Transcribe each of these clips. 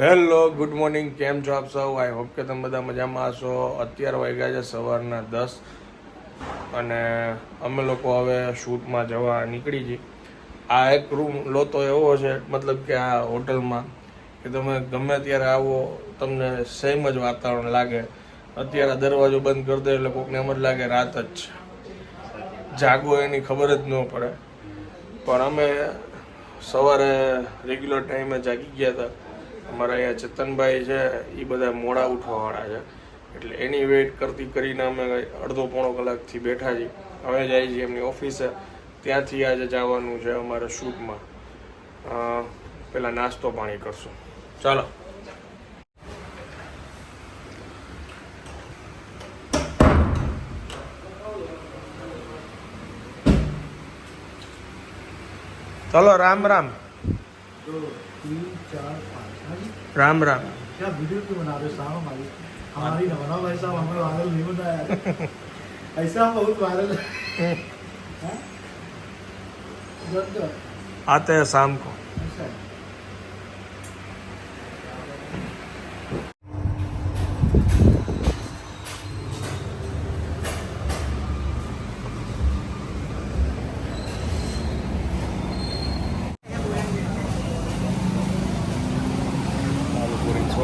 Hello, good morning. કેમ છો આપ સૌ? આઈ હોપ કે તમે બધા મજામાં હશો. અત્યારે વાગ્યા છે સવારના દસ અને અમે લોકો હવે શૂટમાં જવા નીકળી છીએ આ એક રૂમ લો તો એવો છે, મતલબ કે આ હોટલમાં, કે તમે ગમે ત્યારે આવો, તમને સેમ જ વાતાવરણ લાગે. અત્યારે દરવાજો બંધ કરી દે એટલે કોકને એમ જ લાગે રાત જ છે. જાગો એની ખબર જ ન પડે. પણ અમે સવારે રેગ્યુલર ટાઈમે જાગી ગયા હતા. અમારા અહીંયા ચેતનભાઈ છે એ બધા મોડા ઉઠવાવાળા છે. એટલે એની વેઇટ કરતી કરીને અમે અડધો પોણો કલાકથી બેઠા છીએ. હવે જાય છીએ એમની ઓફિસે. ત્યાંથી આજે જવાનું છે અમારે શૂટમાં. પેલા નાસ્તો પાણી કરશું. ચાલો. ચલો, રામ રામ. दो राम राम क्या वीडियो क्यों बना रहे साहब हमारी हमारी ना बनाओ भाई साहब हमें वायरल नहीं बनाया ऐसा बहुत वायरल है आते हैं शाम को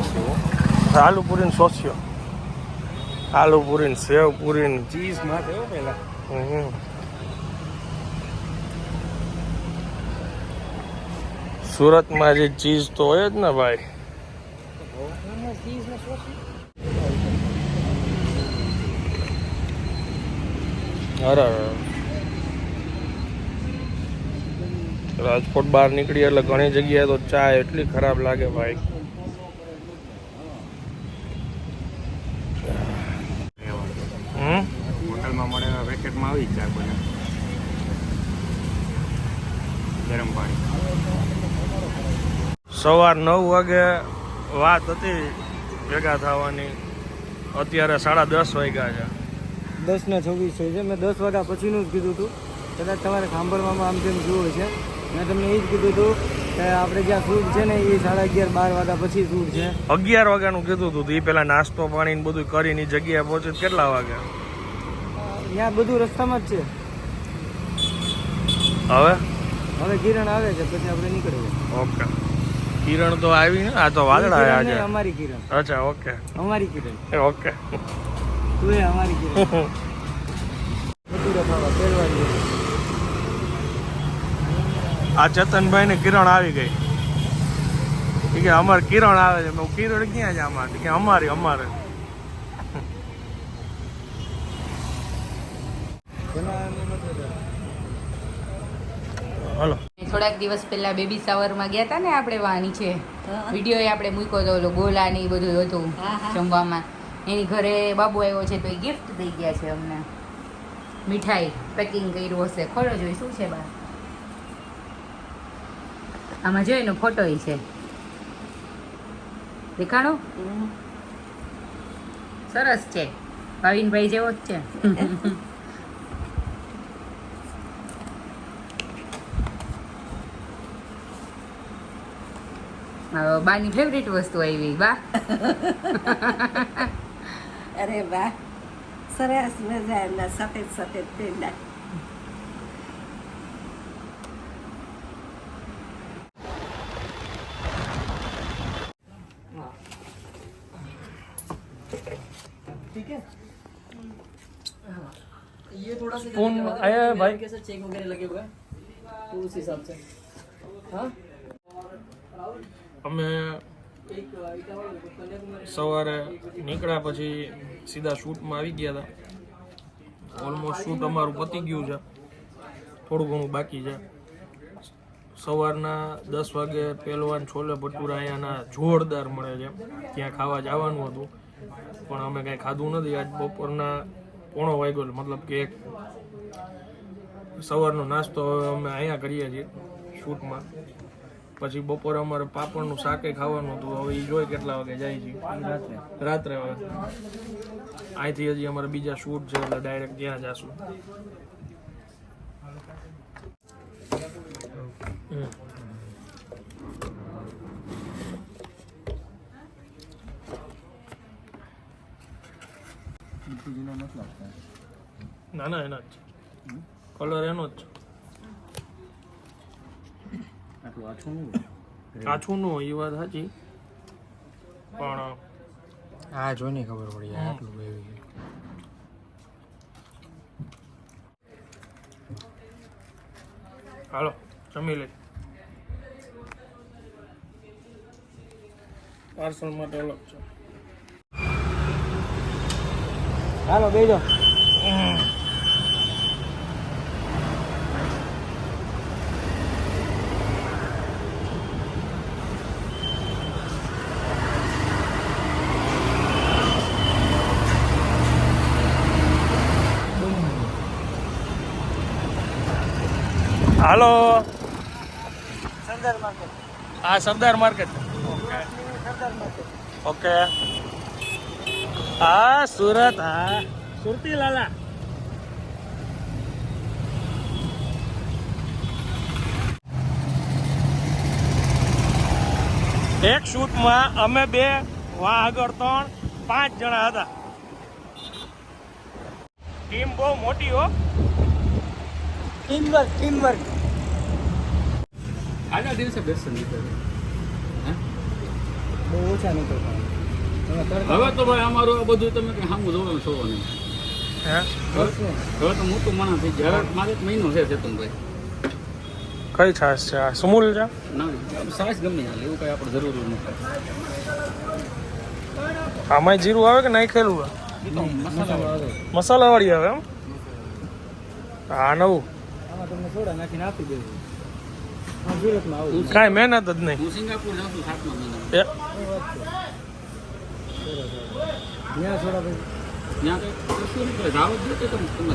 વસ્તુઓ આલુ પૂરીને સોસ્યો. આલુ પૂરીને સેવ પૂરીને ચીઝ માથે હો પહેલાં સુરતમાં જે ચીઝ તો હોય જ ને ભાઈ. અરે. રાજકોટ બહાર નીકળી એટલે ઘણી જગ્યાએ તો ચા એટલી ખરાબ લાગે ભાઈ. પેકેટમાં આવી જાય બને ગરમ પાણી. સવાર નવ વાગે વાત હતી ભેગા થવાની. અત્યારે સાડા દસ વાગ્યા છે. દસ ને છવ્વીસ થઈ છે. મેં દસ વાગ્યા પછીનું જ કીધું હતું કદાચ તમારે સાંભળવામાં આમ તેમ જોયું છે. મેં તમને એ જ કીધું હતું કે આપણે જ્યાં શૂટ છે ને એ સાડા અગિયાર બાર વાગ્યા પછી શૂટ છે. અગિયાર વાગ્યાનું કીધું હતું એ પહેલાં નાસ્તો પાણી ને બધું કરીને એ જગ્યાએ પહોંચે કેટલા વાગે? ત્યાં બધું રસ્તામાં જ છે. હવે? હવે કિરણ આવે છે પછી આપણે નીકળીએ. ઓકે. કિરણ તો આવી ને આ તો વાદળા આવ્યા છે. અમારી કિરણ. અચ્છા ઓકે. અમારી કિરણ. ઓકે. તું એ અમારી કિરણ. બધું રખાવા પહેરવાની આ ચેતનભાઈ ને કિરણ આવી ગઈ. કે અમારે કિરણ આવે છે. કિરણ ક્યાં છે અમારે? કે અમારી અમારે હલો થોડાક દિવસ પહેલા બેબી શાવરમાં ગયા હતા ને આપણે વાની છે. વીડિયો આપણે મૂક્યો હતો ઓલો ગોલા ને એ બધું હતું જમવામાં. એની ઘરે બાબુ આવ્યો છે તો એ ગિફ્ટ દઈ ગયા છે અમને. મીઠાઈ પેકિંગ કર્યું હશે. ખોલો જોઈ શું છે બા? આમાં જો એનો ફોટો છે. દેખાડો સરસ છે. ભાવિનભાઈ જેવો જ છે. બાની ફેવરિટ વસ્તુ આવી બા અરે વાહ સરસ મજાના સફેદ સફેદ પેંડા ये थोड़ा सा फोन आया है भाई कैसे चेक वगैरह लगे हुए हैं तो उस हिसाब से हाँ અમે સવારે નીકળ્યા પછી સીધા શૂટમાં આવી ગયા હતા ઓલમોસ્ટ શૂટ અમારું પતી ગયું છે. થોડું ઘણું બાકી છે. સવારના દસ વાગે પહેલવાન છોલે ભટુરા અહીંયાના જોરદાર મળે છે. ત્યાં ખાવા જવાનું હતું. પણ અમે કાંઈ ખાધું નથી. આજ બપોરના પોણો વાગ્યો મતલબ કે એક સવારનો નાસ્તો અમે અહીંયા કરીએ છીએ શૂટમાં. પછી બપોરે અમારે પાપડનું શાકે ખાવાનું હતું. હવે એ જોઈ કેટલા વાગે જાય છે. રાત્રે. હવે. અહીંથી હજી અમારે બીજા શૂટ છે એટલે ડાયરેક્ટ ત્યાં જશું. ના ના એનો જ કલર એનો જ છે. આટલું આછું કાચું એ વાત સાચી. પણ હા જોઈને ખબર પડી આ આટલું બેવી હાલો જમી લે. પાર્સલ માટે અલગ છે. હાલો બેજો. હાલો. સરદાર માર્કેટ. આ સરદાર માર્કેટ. ઓકે. હા સુરત હા. સુરતી લાલા. એક શૂટમાં અમે બે વા આગળ ત્રણ પાંચ જણા હતા. ટીમ બહુ મોટી હો. ટીમ વર્ક ટીમ દિવસે બેસન નીકળે બહુ ઓછા નહીં કરતા હવે તો ભાઈ અમારું આ બધું તમે કઈ સામું જોવો છો નહીં. હવે તો મોટું માણસ થઈ ગયા. મારે એક મહિનો છે ચેતનભાઈ. કઈ છાશ છે? આ સુમૂલ છે? ના સાસ ગમે હાલ એવું કઈ આપણે જરૂર નથી. આમાં જીરું આવે કે નાખેલું આવે એ મસાલા વાળી. આવે એમ? હા નવું. આમાં તમને સોડા નાખીને આપી દેવું કાંઈ મહેનત જ નહીં. હું સિંગાપુર જાઉં છું સાતમા મહિના જાવ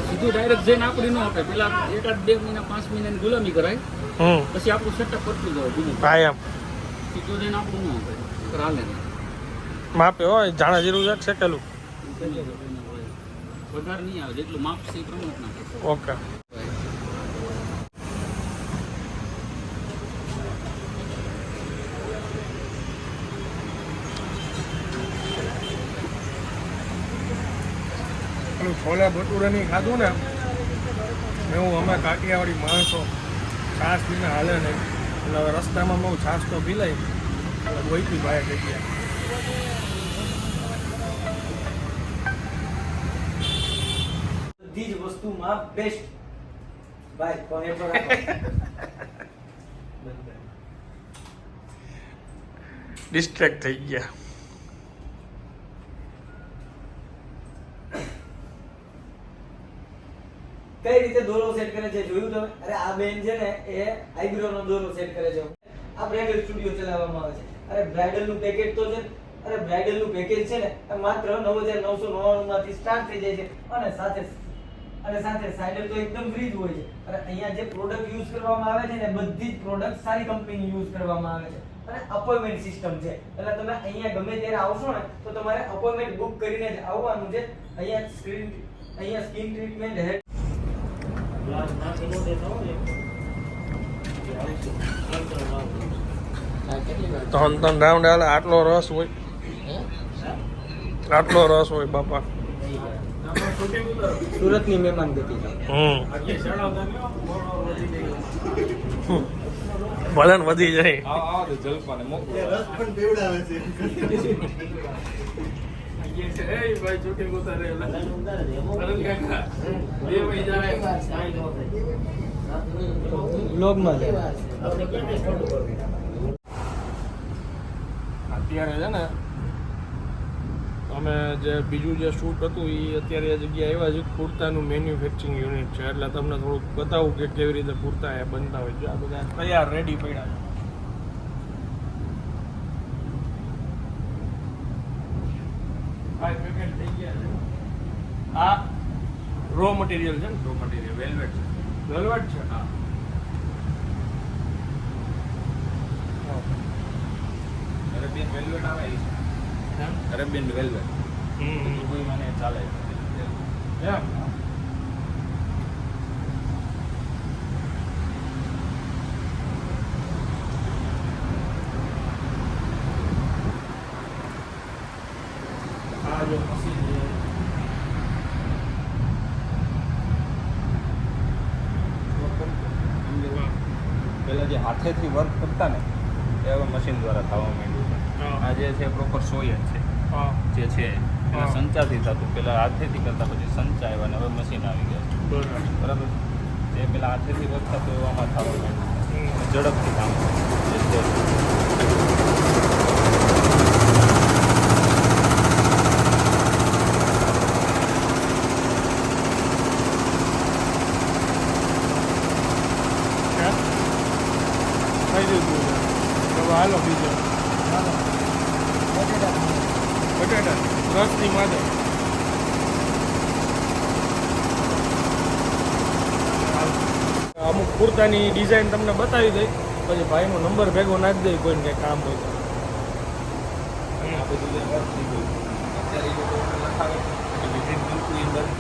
સીધું ડાયરેક્ટ જઈને આપણી ન આપે પેલા એકાદ બે મહિના પાંચ મહિનાની ગુલામી કરાય. પછી આપણું સેટઅપ કરતું જાય બીજું એમ. સીધું જઈને આપણું ન આપે હાલે માપે હોય જાણા જેવું છે કે શેકેલું. પગાર નહીં આવે. જેટલું માપ છે એ પ્રમાણે ઓકે. પેલું છોલે ભટુરે નહીં ખાધું ને એવું અમે કાઠિયાવાડી માણસો છાશ પીને હાલે નહીં એટલે હવે રસ્તામાં બહુ છાશ તો પીલાય એટલે ગોઈતી ભાઈ જગ્યા બધી જ વસ્તુમાં બેસ્ટ ભાઈ કોને એટલો ડિસ્ટ્રેક્ટ થઈ ગયા. કઈ રીતે દોરો સેટ કરે છે જોયું તમે? અરે આ બેન છે ને એ આઈબ્રો નો દોરો સેટ કરે છે. આ બ્રાઇડલ સ્ટુડિયો ચલાવવામાં આવે છે. અરે બ્રાઇડલનું પેકેજ તો છે અરે બ્રાઇડલનું પેકેજ છે ને એ માત્ર નવ હજાર નવસો નવ્વાણું માંથી સ્ટાર્ટ થઈ જાય છે. અને સાથે અને સાથે સાઇડર તો એકદમ ફ્રી જ હોય છે. અને અહીંયા જે પ્રોડક્ટ યુઝ કરવામાં આવે છે ને, બધી જ પ્રોડક્ટ સારી કંપનીની યુઝ કરવામાં આવે છે. અને અપોઇન્ટમેન્ટ સિસ્ટમ છે. એટલે તમે અહીંયા ગમે ત્યારે આવશો ને, તો તમારે અપોઇન્ટમેન્ટ બુક કરીને જ આવવાનું છે. અહીંયા સ્ક્રીન અહીંયા સ્કિન ટ્રીટમેન્ટ હેર ત્રણ ત્રણ રાઉન્ડ હાલે આટલો રસ હોય. આટલો રસ હોય બાપા. સુરતની મહેમાન ગતિ હમ. વધી જાય. છે. અત્યારે છે ને, અમે જે બીજું જે શૂટ હતું એ અત્યારે આ જગ્યાએ આવ્યા છે, કુર્તાનું મેન્યુફેક્ચરિંગ યુનિટ છે. એટલે તમને થોડુંક બતાવું કે કેવી રીતે કુર્તા એ બનતા હોય છે. આ બધા તૈયાર રેડી પડ્યા છે આ પેકેટ થઈ ગયા છે આ રો મટીરિયલ છે ને? રો મટીરિયલ વેલ્વેટ છે. વેલ્વેટ છે? હા. અરેબિયન વેલ્વેટ આવે એમ? અરેબિયન વેલ્વેટ હમ. કોઈ મને ચાલે એમ આ જો મશીન છે પહેલાં જે હાથેથી વર્ક કરતા ને એ હવે મશીન દ્વારા થવા માંડ્યું છે હા. આ જે છે પ્રોપર સોય છે. જે છે એના સંચાથી થતું. પહેલાં હાથેથી કરતા પછી સંચા આવ્યા ને હવે મશીન આવી ગયા બરાબર. જે પેલા હાથેથી વધતા તો એવામાં થવા ઝડપથી કામ થાય. જે છે હે? કઈ દીધું છે હવે હાલો બીજો બટેટા રસની માદે અમુક કુર્તાની ડિઝાઇન તમને બતાવી દઈ. પછી ભાઈનો નંબર ભેગો નાખી દઈ કોઈને કંઈ કામ હોય તો.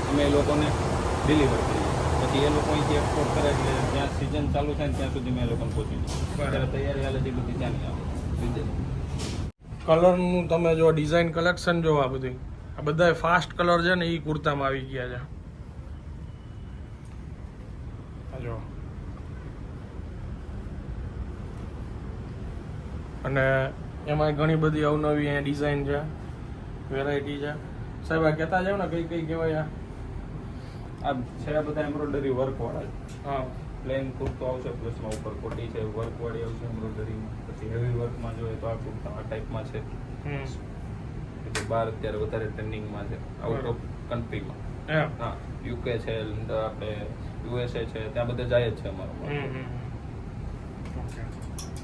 અમે એ લોકોને ડિલિવર કરીએ. પછી એ લોકો અહીંથી એક્સપોર્ટ કરે એટલે જ્યાં સિઝન ચાલુ થાય ને ત્યાં સુધી મેં લોકોને પહોંચી દઉં અત્યારે તૈયારી હાલે તે બધી ત્યાં નહીં આવે. કલરનું તમે જો ડિઝાઇન કલેક્શન જો આ બધું. આ બધા ફાસ્ટ કલર છે ને એ કુર્તામાં આવી ગયા છે. જો. અને એમાં ઘણી બધી અવનવી અહીંયા ડિઝાઇન છે વેરાયટી છે. સાહેબ આ કહેતા જાવ ને કઈ કઈ કહેવાય આ? છે બધા એમ્બ્રોઇડરી વર્ક વાળા હા. પ્લેન કુર્તો આવશે પ્લસમાં ઉપર કોટી છે વર્ક વાળી આવશે એમ્બ્રોઇડરીમાં પછી હેવી વર્કમાં જોઈએ તો આ કુર્તા આ ટાઈપમાં છે. હમ. કે બહાર અત્યારે વધારે ટ્રેન્ડિંગમાં છે. આઉટ ઓફ કન્ટ્રીમાં હા યુકે છે આપણે યુએસએ છે ત્યાં બધે જાય જ છે અમારો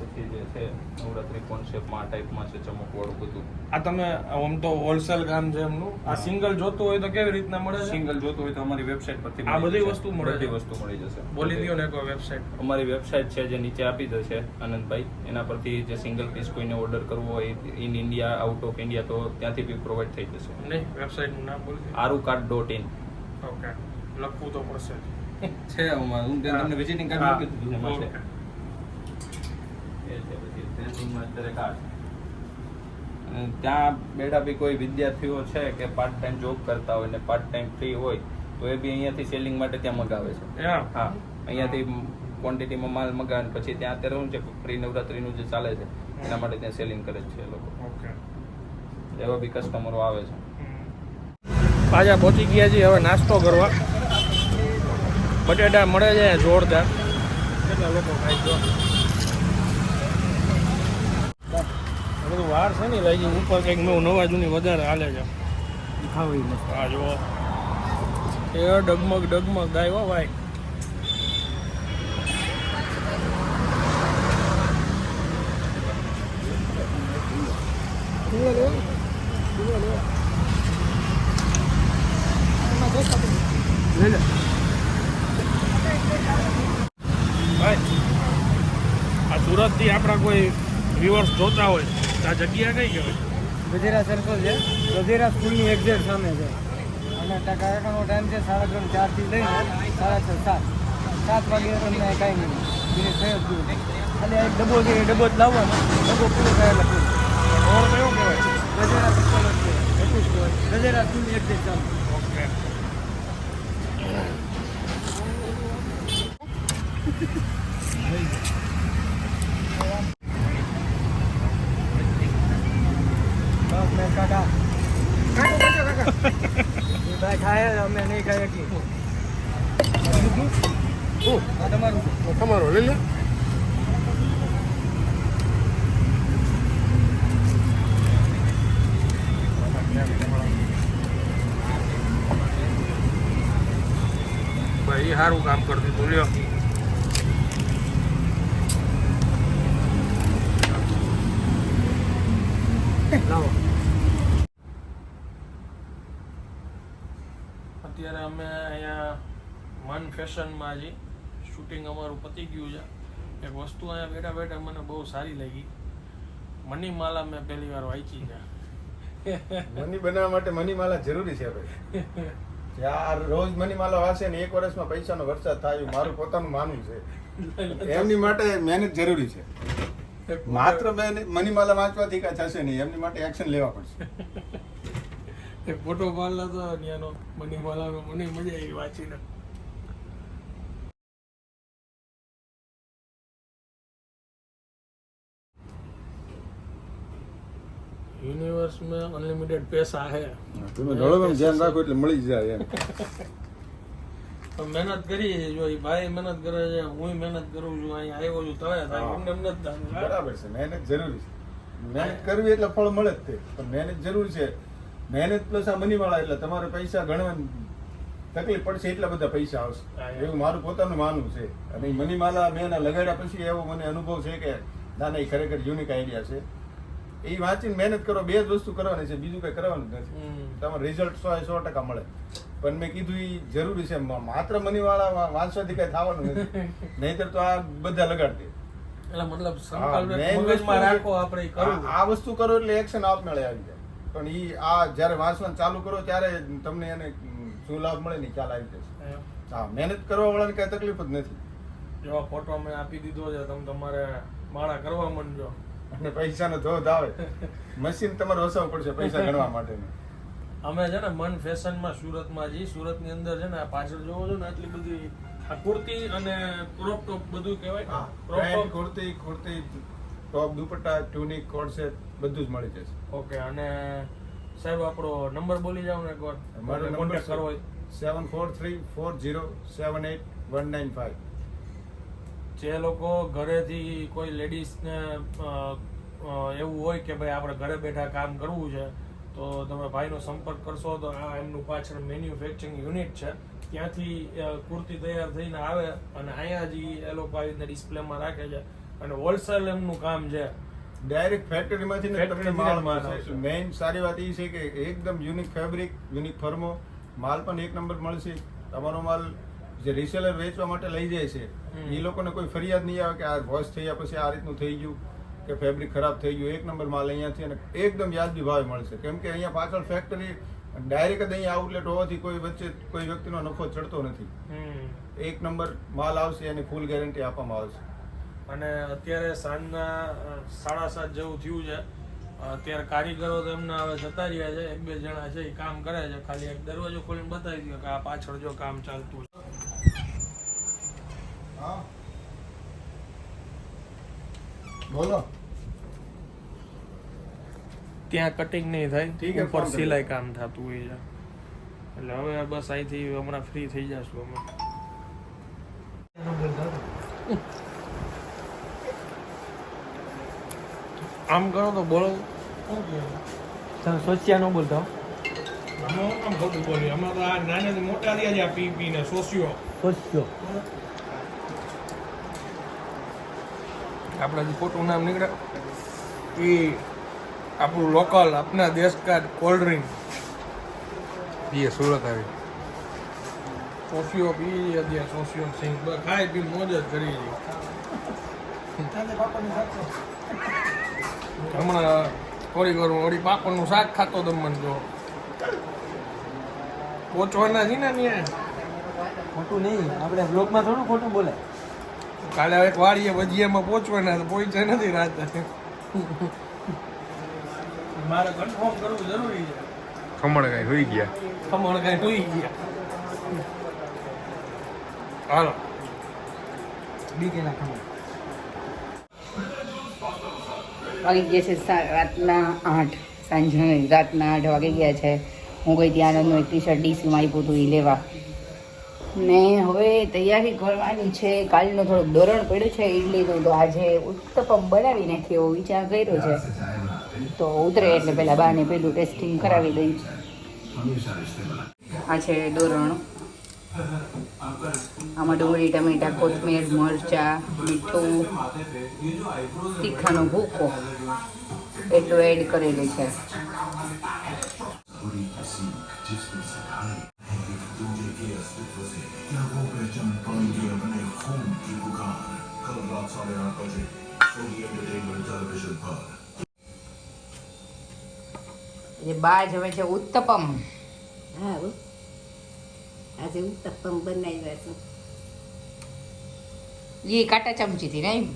પછી જે છે નવરાત્રી કોન્સેપ્ટમાં આ ટાઈપમાં છે ચમકવાળું બધું. આ તમે આમ તો હોલસેલ કામ છે એમનું આ સિંગલ જોતું હોય તો કેવી રીતના મળે સિંગલ જોતું હોય તો અમારી વેબસાઇટ પરથી આ બધી વસ્તુ મળે બધી વસ્તુ મળી જશે. બોલી દો ને એક વેબસાઇટ અમારી વેબસાઇટ છે જે નીચે આપી દેશે આનંદભાઈ. એના પરથી જે સિંગલ પીસ કોઈને ઓર્ડર કરવો હોય in India out of India તો ત્યાંથી બી પ્રોવાઈડ થઈ જશે. નહીં વેબસાઇટનું નામ બોલી Aaru card dot in okay લખવું તો પડશે છે અમારું હું તમને વિઝિટિંગ કાર્ડ આપી દીધું પછી અત્યારે કાર્ડ ત્યાં બેઠા બી કોઈ વિદ્યાર્થીઓ છે કે પાર્ટ ટાઈમ જોબ કરતા હોય ને પાર્ટ ટાઈમ ફ્રી હોય તો એ બી અહીંયાથી સેલિંગ માટે ત્યાં મગાવે છે. હા અહીંયાથી ક્વોન્ટિટીમાં માલ મગાવે પછી ત્યાં અત્યારે શું છે ફ્રી નવરાત્રીનું જે ચાલે છે એના માટે ત્યાં સેલિંગ કરે છે એ લોકો. ઓકે. એવા બી કસ્ટમરો આવે છે. પાછા પહોંચી ગયા છીએ હવે નાસ્તો કરવા. બટેટા મળે છે જોરદાર. કેટલા લોકો ખાય જો આ બધું વાર છે ને લાગી ઉપર કંઈક નવું નવા જૂની વધારે હાલે છે. હા જુઓ. એ ડગમગ ડગમગ ગાય ભાઈ. ભાઈ આ સુરતથી આપણા કોઈ વ્યુઅર્સ જોતા હોય તો આ જગ્યા કઈ કહેવાય? ગજેરા સર્કલ છે. ગજેરા સ્કૂલની એક્ઝેક્ટ સામે છે. અને કાર્યક્રમનો ટાઈમ છે સાડા ત્રણ ચારથી લઈને સાડા છ સાત. સાત વાગે તમને કાંઈ નહીં મિનિટ થયો જ અને એક ડબ્બો છે એ ડબ્બો જ લાવવાનો. ડબ્બો પૂરો થાય એટલે પૂરો રોડ કયો કહેવાય? ગજેરા સર્કલ છે એટલું જ કહેવાય. ગજેરા સ્કૂલની એક્ઝેક્ટ સામે. ઓકે. Thank મેં કાકા ભાઈ ખાય અમે નહીં ખાઈ શકીએ આ તમારું. તમારો લઈ લે ભાઈ સારું કામ કરતી તું, લ્યો લાવો અત્યારે અમે અહીંયા મન ફેશનમાં હજી શૂટિંગ અમારું પતી ગયું છે. એક વસ્તુ અહીંયા બેઠા બેઠા મને બહુ સારી લાગી. મનીમાલા મેં પહેલી વાર વાંચી છે. મની બનાવવા માટે મનીમાલા જરૂરી છે ભાઈ. યાર રોજ મનીમાલા વાંચે ને એક વર્ષમાં પૈસાનો વરસાદ થાય મારું પોતાનું માનવું છે. એમની માટે મહેનત જરૂરી છે. માત્ર મનીમાલા વાંચવાથી કાંઈ થશે નહીં એમની માટે એક્શન લેવા પડશે. એક ફોટો પાડલા તો ત્યાંનો મનીમાલાનો મને મજા આવી વાંચીને. યુનિવર્સ में अनलिमिटेड पैसा है તમે ઢોળવામાં ધ્યાન રાખો એટલે મળી જ જાય એમ તો મહેનત કરી છે જો એ ભાઈ મહેનત કરે છે હું મહેનત કરું છું અહીં આવ્યો છું તવે થાય હા. એમને એમ નથી થતું. બરાબર છે મહેનત જરૂરી છે મહેનત કરવી એટલે ફળ મળે જ તે પણ મહેનત જરૂરી છે મહેનત પ્લસ આ મનીવાળા એટલે તમારે પૈસા ગણવા તકલીફ પડશે એટલા બધા પૈસા આવશે હા, એવું મારું પોતાનું માનવું છે અને ઈ મનીમાલા મેં એના લગાડ્યા પછી એવો મને અનુભવ છે કે ના ના એ ખરેખર યુનિક આઈડિયા છે એ વાંચીને મહેનત કરો બે જ વસ્તુ કરવાની છે બીજું કઈ કરવાનું નથી. તમારે રિઝલ્ટ સો સો ટકા મળે. પણ મેં કીધું એ જરૂરી છે માત્ર મની વાળા વાંચવાથી કઈ થવાનું નથી. નહીતર તો આ બધા લગાડતી એટલે મતલબ હા, સંકલ્પ એક main મગજમાં રાખો આપણે આ વસ્તુ કરો એટલે એક્શન આપમેળે આવી જાય. પણ ઈ આ જ્યારે વાંચવાનું ચાલુ કરો ત્યારે તમને એને શું લાભ મળે ને ખ્યાલ આવી જશે હા મહેનત કરવા વાળાને કઈ તકલીફ જ નથી. એવા ફોટો મેં આપી દીધો છે તમે તમારે માળા કરવા માંડજો. અને પૈસાનો ધોધ આવે. મશીન તમારે વસાવવું પડશે પૈસા ગણવા માટેનું. અમે છે ને મન ફેશનમાં સુરતમાં જઈ સુરતની અંદર છે ને આ પાછળ જોવો છો ને આટલી બધી આ કુર્તી અને ક્રોપ ટોપ બધું કહેવાય. Crop top kurti kurti top dupatta tunic coat set બધું જ મળી જશે. ઓકે અને સાહેબ આપણો નંબર બોલી જાવ ને એકવાર. મારો નંબર કરવો હોય. Seven four three four zero seven eight one nine five જે લોકો ઘરેથી કોઈ લેડીઝને એવું હોય કે ભાઈ આપણે ઘરે બેઠા કામ કરવું છે તો તમે ભાઈનો સંપર્ક કરશો તો આ એમનું પાછળ મેન્યુફેક્ચરિંગ યુનિટ છે. ત્યાંથી કુર્તી તૈયાર થઈને આવે અને અહીંયા જ એ લોકો આવી રીતે ડિસ્પ્લેમાં રાખે છે. અને હોલસેલ એમનું કામ છે. ડાયરેક્ટ ફેક્ટરીમાંથી તમને માલ મળશે. મેઇન સારી વાત એ છે કે એકદમ યુનિક ફેબ્રિક યુનિક ફર્મો માલ પણ એક નંબર મળશે. તમારો માલ જે રિસેલર વેચવા માટે લઈ જાય છે. એ લોકોને કોઈ ફરિયાદ નહીં આવે કે આ વોશ થયા પછી આ રીતનું થઈ ગયું કે ફેબ્રિક ખરાબ થઈ ગયું એક નંબર માલ અહીંયાથી અને એકદમ વ્યાજબી ભાવે મળશે. કેમ કે અહીંયા પાછળ ફેક્ટરી ડાયરેક્ટ જ અહીંયા આઉટલેટ હોવાથી કોઈ વચ્ચે કોઈ વ્યક્તિનો નફો ચડતો નથી. એક નંબર માલ આવશે એની ફૂલ ગેરંટી આપવામાં આવશે. અને અત્યારે સાંજના સાડા સાત જેવું થયું છે. અત્યારે કારીગરો તો એમના હવે જતા રહ્યા છે એક બે જણા છે એ કામ કરે છે. ખાલી એક દરવાજો ખોલીને બતાવી દો કે આ પાછળ જો કામ ચાલતું છે બોલો. ત્યાં કટિંગ નહીં થાય. ઉપર સિલાઈ કામ થતું હોય છે. એટલે હવે બસ અહીંથી હમણાં ફ્રી થઈ જશું અમે. આમ કરો તો બોલો. તમે સોચિયા ન બોલતા આમાં આમ ખોટું બોલ્યું આમાં તો આ નાના મોટા રહ્યા છે આ પી પી ને સોસ્યો સોચ્યો આપણે જે ખોટું નામ નીકળે એ આપણું લોકલ આપના દેશ કા કોલ્ડ ડ્રિંક પીએ સુરત આવી. કોફીઓ પી અત્યારે સોસિયો સિંગ બસ ખાઈ પી મોજ જ કરી હમણાં થોડી વાર વળી પાપડનું શાક ખાતો તો. મને જો પોચવાના છે ને ત્યાં ખોટું નહીં આપણે બ્લોગમાં થોડું ખોટું બોલે કાલે હવે એક વાડીએ ભજીયામાં પહોંચવાના તો પહોંચ્યા નથી રાતે. મારે કન્ફર્મ કરવું જરૂરી છે. ખમણ કઈ હોઈ ગયા. ખમણ કઈ હોઈ ગયા. હાલો. બીકે ના ખબર વાગી ગયા છે રાતના આઠ. સાંજે રાતના આઠ વાગી ગયા છે. હું ગઈ ત્યાં આનંદનું એક ટી શર્ટ ડીસીમાં આપ્યું હતું એ લેવા. ને હવે તૈયારી કરવાની છે. કાલનો થોડોક દોરણ પડ્યું છે ઈડલીનું તો આજે ઉત્તપમ બનાવી નાખીએ એવો વિચાર કર્યો છે. તો ઉતરે એટલે પહેલાં બાને પેલું ટેસ્ટિંગ કરાવી દઈ. આ છે દોરણ આમાં ડુંગળી, ટમેટા, કોથમીર, મરચાં, મીઠું, તીખાનો ભૂકો. એટલું એડ કરેલું છે. જે બા જમે છે ઉત્તપમ. હા હો. આજે ઉત્તપમ બનાવ્યા છે. એ કાંટા ચમચીથી નહીં?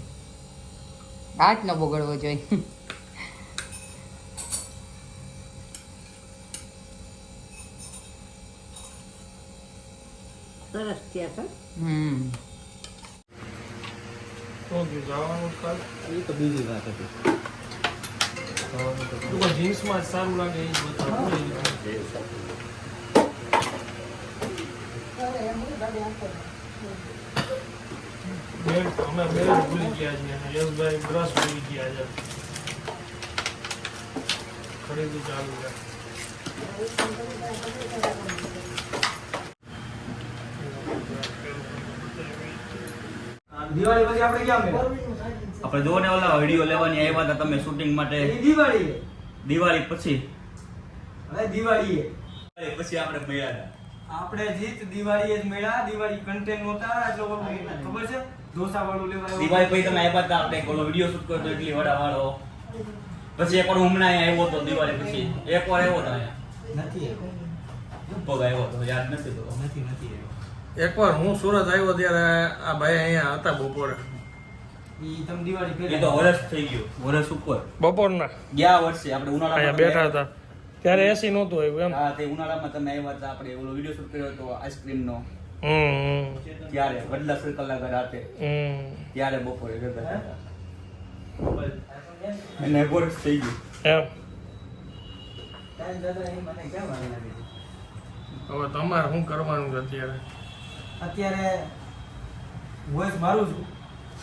હાથ ન બગડવો જોઈએ. સરસ થયા છે. હમ. શું થયું જવાનું જ કાલે એ તો બીજી વાત હતી જીન્સમાં જ સારું લાગે એ જ બતાવો બેલ્ટ અમે બેલ્ટ ભૂલી ગયા છીએ અને યશભાઈ બ્રશ ભૂલી ગયા છે ખરીદી ચાલુ છે દિવાળી પછી આપણે ક્યાં મળ્યા આપણે જો ને ઓલા વીડિયો લેવાની આવ્યા હતા તમે શૂટિંગ માટે. દિવાળી દિવાળી પછી. હવે દિવાળી. પછી આપણે મળ્યા હતા. આપણે જીત દિવાળી જ મળ્યા. દિવાળી કન્ટેન્ટ નહોતા. એટલે ખબર છે? ઢોસા વાળું લેવા દિવાળી પછી તમે આવ્યા હતા. આપણે ઓલો વીડિયો શૂટ કરતો એટલી વડા વાળો. પછી એકવાર હમણાં અહીંયા આવ્યો હતો દિવાળી પછી. એકવાર આવ્યો હતો અહીંયા. નથી આવ્યો. પગ આવ્યો હતો? યાદ નથી તો. નથી નથી. એકવાર હું સુરત આવ્યો ત્યારે આ ભાઈ અહીંયા હતા બપોરે. ઈ એ તો વરસ થઈ ગયું. વર્ષ ઉપર. બપોરના. ગયા વર્ષે આપણે ઉનાળામાં બેઠા હતા. ત્યારે એસી નહોતું આવ્યું એમ. હા તે ઉનાળામાં તમે આવ્યા હતા આપણે ઓલો વીડિયો શૂટ કર્યો હતો આઈસ્ક્રીમનો હમ. ત્યારે વડલા સર્કલ આગળ રાતે. ત્યારે બપોરે હતા. વર્ષ થઈ ગયું. એમ? હવે તમારે શું કરવાનું છે અત્યારે? અત્યારે વોઇસ મારું છું.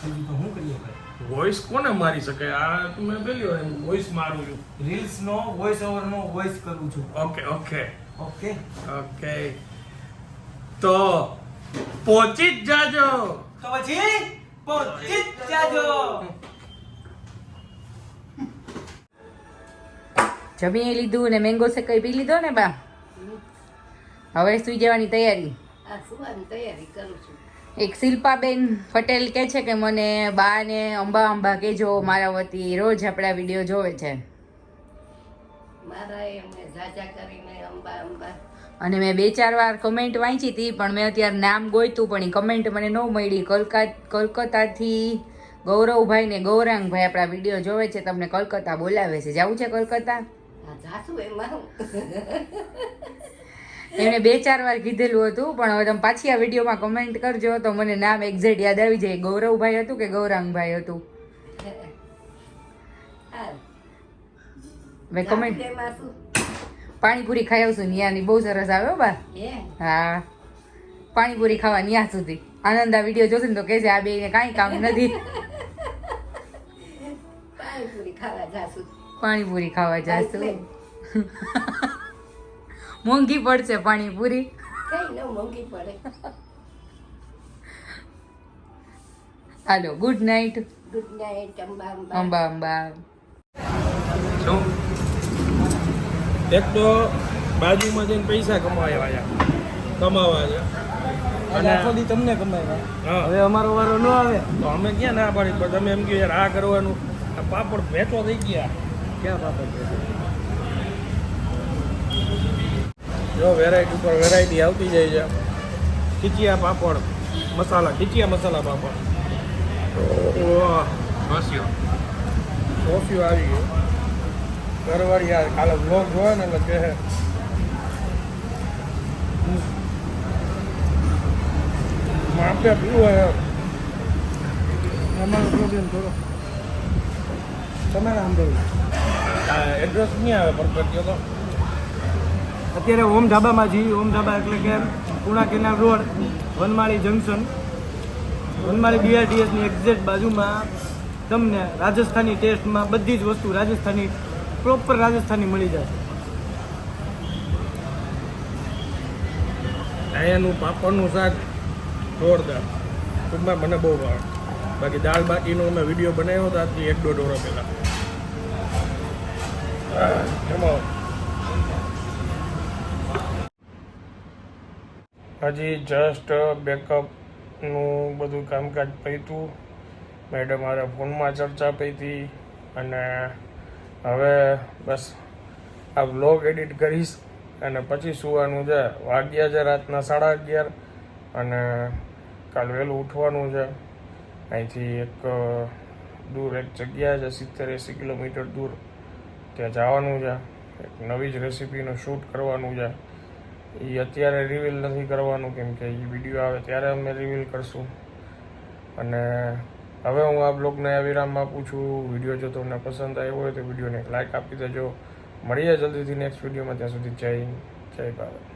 બીજું તો હું કરીએ ભાઈ? વોઇસ કોને મારી શકે? આ તમે મેં પેલી વાર વોઇસ મારું છું. રીલ્સ નો વોઇસ ઓવર નો વોઇસ કરું છું. ઓકે ઓકે ઓકે ઓકે તો પહોંચી જ જાજો. તો પછી પહોંચી જ જાજો. જમી લીધું ને મેંગો શેકાઈ પી લીધો ને બા? હવે સુઈ જવાની તૈયારી. એક શિલ્પાબેન પટેલ કે છે કે મને બા ને અંબા અંબા કેજો મારા વતી રોજ આપણા વીડિયો જોવે છે. અને મેં બે ચાર વાર કમેન્ટ વાંચી હતી પણ મેં અત્યારે નામ ગોઈતું પણ એ કમેન્ટ મને ન મળી. કલકા કલકત્તાથી ગૌરવભાઈ ને ગૌરાંગભાઈ આપણા વીડિયો જોવે છે તમને કલકત્તા બોલાવે છે. જવું છે કલકત્તા એમણે બે ચાર વાર કીધેલું હતું પણ હવે તમે પાછી આ વિડીયોમાં કમેન્ટ કરજો તો મને નામ એક્ઝેક્ટ યાદ આવી જાય. ગૌરવભાઈ હતું કે ગૌરાંગભાઈ હતું? મેં કમેન્ટ પાણીપુરી ખાઈ આવશું નિયાની બહુ સરસ આવે હો બા. હા? પાણીપુરી ખાવા ન્યા સુધી. આનંદ આ વીડિયો જોશે ને તો કહેશે આ બેને કાંઈ કામ નથી. પાણીપુરી ખાવા જાશું. પાણીપુરી ખાવા જાશું. મોંઘી પડશે પાણીપુરી. કઈ ન મોંઘી પડે. Hello good night good night Amba Amba. Amba શું? એક તો બાજુમાં જઈને પૈસા કમાવા આવ્યા. કમાવા છે તમને કમાય. હવે અમારો વારો ન આવે. તો અમે ક્યાં ના પાડી પણ તમે એમ કહ્યું યાર આ કરવાનું. આ પાપડ વેચવા થઈ ગયા. ક્યાં પાપડ છે જો વેરાયટી ઉપર વેરાયટી આવતી જાય છે. ખીચિયા પાપડ મસાલા ખીચિયા મસાલા પાપડ. ઓહ બસ્યો કોફી આવી ગયો. ઘરવાળી યાર કાલે બ્લોગ જોયો ને એટલે કહે. માપે પીવું હોય તમારો પ્રોબ્લેમ થોડો. તમારે સાંભળવું એડ્રેસ નહીં આવે? પરફેક્ટ તો? અત્યારે ઓમ ધાબામાં જઈએ ઓમ ધાબા એટલે કે Puna canal road, Vanmali junction. Vanmali બીઆરટીએસની exact બાજુમાં તમને રાજસ્થાની ટેસ્ટમાં બધી જ વસ્તુ રાજસ્થાની પ્રોપર રાજસ્થાની મળી જશે અહીંયાનું પાપડનું શાક જોરદાર. ટૂંકમાં મને બહુ ભાવે. બાકી દાળ બાટીનો અમે વીડિયો બનાવ્યો હતો આજથી એક દોઢ વર્ષ પહેલાં. એમાં હજી જસ્ટ બેકઅપનું બધું કામકાજ પૈતું મેડમ મારા ફોનમાં ચર્ચા પૈતી અને હવે બસ આ બ્લોગ એડિટ કરીશ અને પછી સુવાનું છે. વાગ્યા છે રાતના સાડા અગિયાર અને કાલ વહેલું ઉઠવાનું છે. અહીંથી એક દૂર એક જગ્યા છે, સિત્તેર એંસી કિલોમીટર દૂર. ત્યાં જવાનું છે. એક નવી જ રેસીપીનું શૂટ કરવાનું છે. એ અત્યારે રિવીલ નથી કરવાનું કેમ કે એ વીડિયો આવે ત્યારે અમે રિવીલ કરશું. અને હવે હું આ બ્લોગને વિરામ આપું છું. વીડિયો જો તમને પસંદ આવ્યો હોય તો વિડીયોને એક લાઇક આપી દેજો. મળીએ જલ્દીથી નેક્સ્ટ વિડીયોમાં ત્યાં સુધી જય જય ભારત.